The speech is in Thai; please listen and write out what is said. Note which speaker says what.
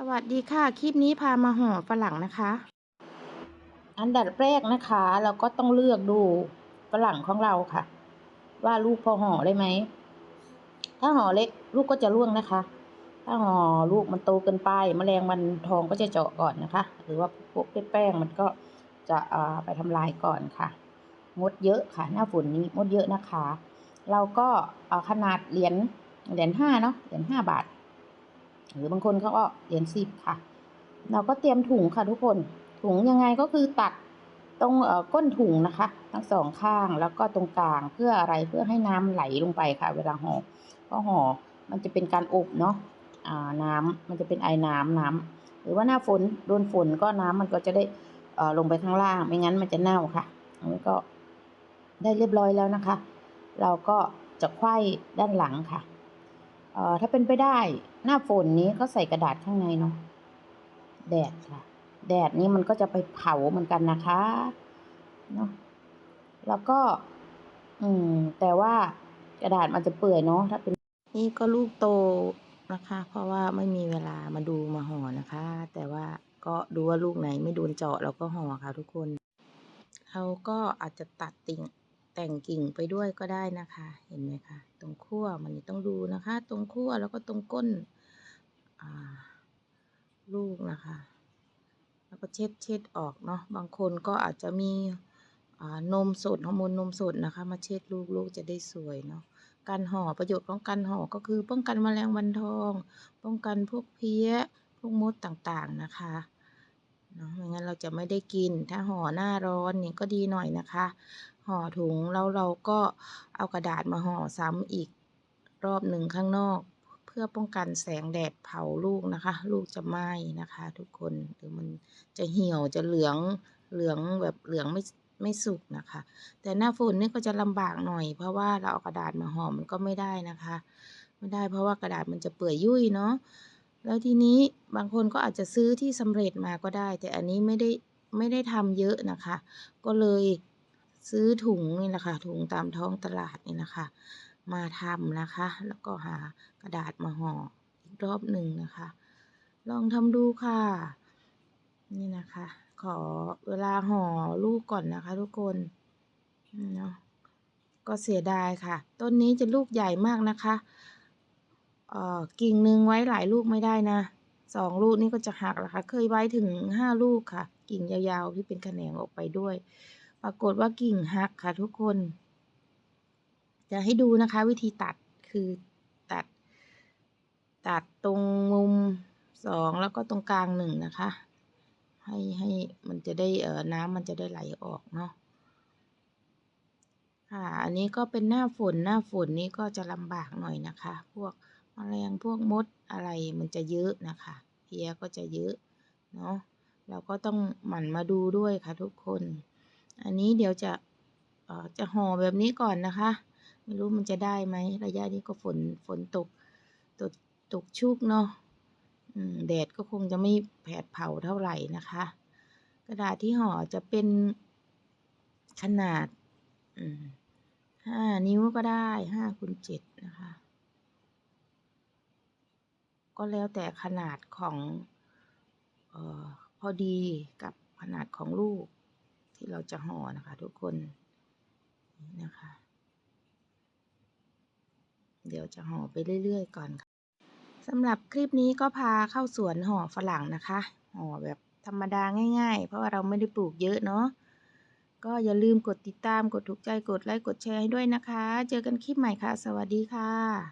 Speaker 1: สวัสดีค่ะ คลิปนี้พามาห่อฝรั่งนะคะ อันดับแรกนะคะ เราก็ต้องเลือกดูฝรั่งของเราค่ะ ว่าลูกพอห่อได้ไหม ถ้าห่อเล็กลูกก็จะร่วงนะคะ ถ้าห่อลูกมันโตเกินไปแมลงวันทองก็จะเจาะก่อนนะคะ หรือว่าพวกแป้งมันก็จะไปทำลายก่อนค่ะมดเยอะค่ะ หน้าฝนนี้มดเยอะนะคะ เราก็เอาขนาดเหรียญเหรียญห้าเนาะเหรียญห้าบาท หรือบางคนเขาก็เหรียญสิบค่ะ เราก็เตรียมถุงค่ะทุกคน ถุงยังไงก็คือตัดตรงก้นถุงนะคะ ทั้งสองข้างแล้วก็ตรงกลางเพื่ออะไรเพื่อให้น้ำไหลลงไปค่ะ เวลาห่อก็ห่อมันจะเป็นการอบเนาะน้ำมันจะเป็นไอ้น้ำน้ำหรือว่าหน้าฝนโดนฝนก็น้ำมันก็จะได้ลงไปข้างล่าง ไม่งั้นมันจะเน่าค่ะอันนี้ก็ได้เรียบร้อยแล้วนะคะ เราก็จะไขว้ด้านหลังค่ะ ถ้าเป็นไปได้หน้าฝนนี้ก็ใส่กระดาษข้างในเนาะแดดค่ะ แดดนี้มันก็จะไปเผาเหมือนกันนะคะเนาะแล้วก็ อืม แต่ว่ากระดาษมันจะเปื่อยเนาะถ้าเป็นนี่ก็ลูกโตนะคะ เพราะว่าไม่มีเวลามาดูมาห่อนะคะ แต่ว่าก็ดูว่าลูกไหนไม่โดนเจาะเราก็ห่อค่ะทุกคน เราก็อาจจะตัดติ่ง แต่งกิ่งไปด้วยก็ได้นะคะ เห็นไหมคะ ตรงขั้วมันต้องดูนะคะ ตรงขั้วแล้วก็ตรงก้นลูกนะคะ แล้วก็เช็ดเช็ดออกเนาะ บางคนก็อาจจะมีนมสดฮอร์โมนนมสดนะคะ มาเช็ดลูกลูกจะได้สวยเนาะ การห่อประโยชน์ของการห่อก็คือ ป้องกันแมลงวันทอง ป้องกันพวกเพี้ย พวกมดต่างๆนะคะ เนาะไม่งั้นเราจะไม่ได้กิน ถ้าห่อหน้าร้อนนี่ก็ดีหน่อยนะคะ ห่อถุงแล้วเราก็เอากระดาษมาห่อซ้ำอีกรอบหนึ่งข้างนอก เพื่อป้องกันแสงแดดเผาลูกนะคะ ลูกจะไหม้นะคะ ทุกคนหรือมันจะเหี่ยวจะเหลืองเหลืองแบบเหลืองไม่ไม่สุกนะคะ แต่หน้าฝนนี่ก็จะลำบากหน่อย เพราะว่าเราเอากระดาษมาห่อมันก็ไม่ได้นะคะ ไม่ได้เพราะว่ากระดาษมันจะเปื่อยยุ่ยเนาะ แล้วทีนี้บางคนก็อาจจะซื้อที่สำเร็จมาก็ได้ แต่อันนี้ไม่ได้ไม่ได้ทำเยอะนะคะ ก็เลยซื้อถุงนี่แหละค่ะถุงตามท้องตลาดนี่นะคะ มาทำนะคะ แล้วก็หากระดาษมาห่ออีกรอบหนึ่งนะคะ ลองทำดูค่ะ นี่นะคะ ขอเวลาห่อลูกก่อนนะคะ ทุกคนเนาะก็เสียดายค่ะ ต้นนี้จะลูกใหญ่มากนะคะ กิ่งหนึ่งไว้หลายลูกไม่ได้นะสองลูกนี่ก็จะหักล้วค่ะเคยไว้ถึงห้าลูกค่ะ กิ่งยาวๆที่เป็นแขนงออกไปด้วย ปรากฏว่ากิ่งหักค่ะทุกคน จะให้ดูนะคะ วิธีตัดคือตัด ตัดตรงมุมสองแล้วก็ตรงกลางหนึ่งนะคะ ให้ให้มันจะได้เอ่อน้ำมันจะได้ไหลออกเนาะค่ะ อันนี้ก็เป็นหน้าฝนหน้าฝนนี้ก็จะลำบากหน่อยนะคะ พวก มแมลงพวกมดอะไรมันจะเยอะนะคะเพี้ยก็จะเยอะเนาะเราก็ต้องหมั่นมาดูด้วยค่ะทุกคน อันนี้เดี๋ยวจะอ่อจะห่อแบบนี้ก่อนนะคะ ไม่รู้มันจะได้ไหมระยะนี้ก็ฝนฝนตกตกตกชุกเนาะแดดก็คงจะไม่แผดเผาเท่าไหร่นะคะ กระดาษที่ห่อจะเป็นขนาดห้านิ้วก็ได้ห้าคูณเจ็ดนะคะ ก็แล้วแต่ขนาดของออพอดีกับขนาดของลูกที่เราจะห่อนะคะ ทุกคนนะคะ เดี๋ยวจะห่อไปเรื่อยๆก่อนค่ะสำหรับคลิปนี้ก็พาเข้าสวนห่อฝรั่งนะคะ ห่อแบบธรรมดาง่าย ๆ เพราะว่าเราไม่ได้ปลูกเยอะเนาะก็อย่าลืมกดติดตามกดถูกใจกดไลค์กดแชร์ให้ด้วยนะคะ เจอกันคลิปใหม่ค่ะ สวัสดีค่ะ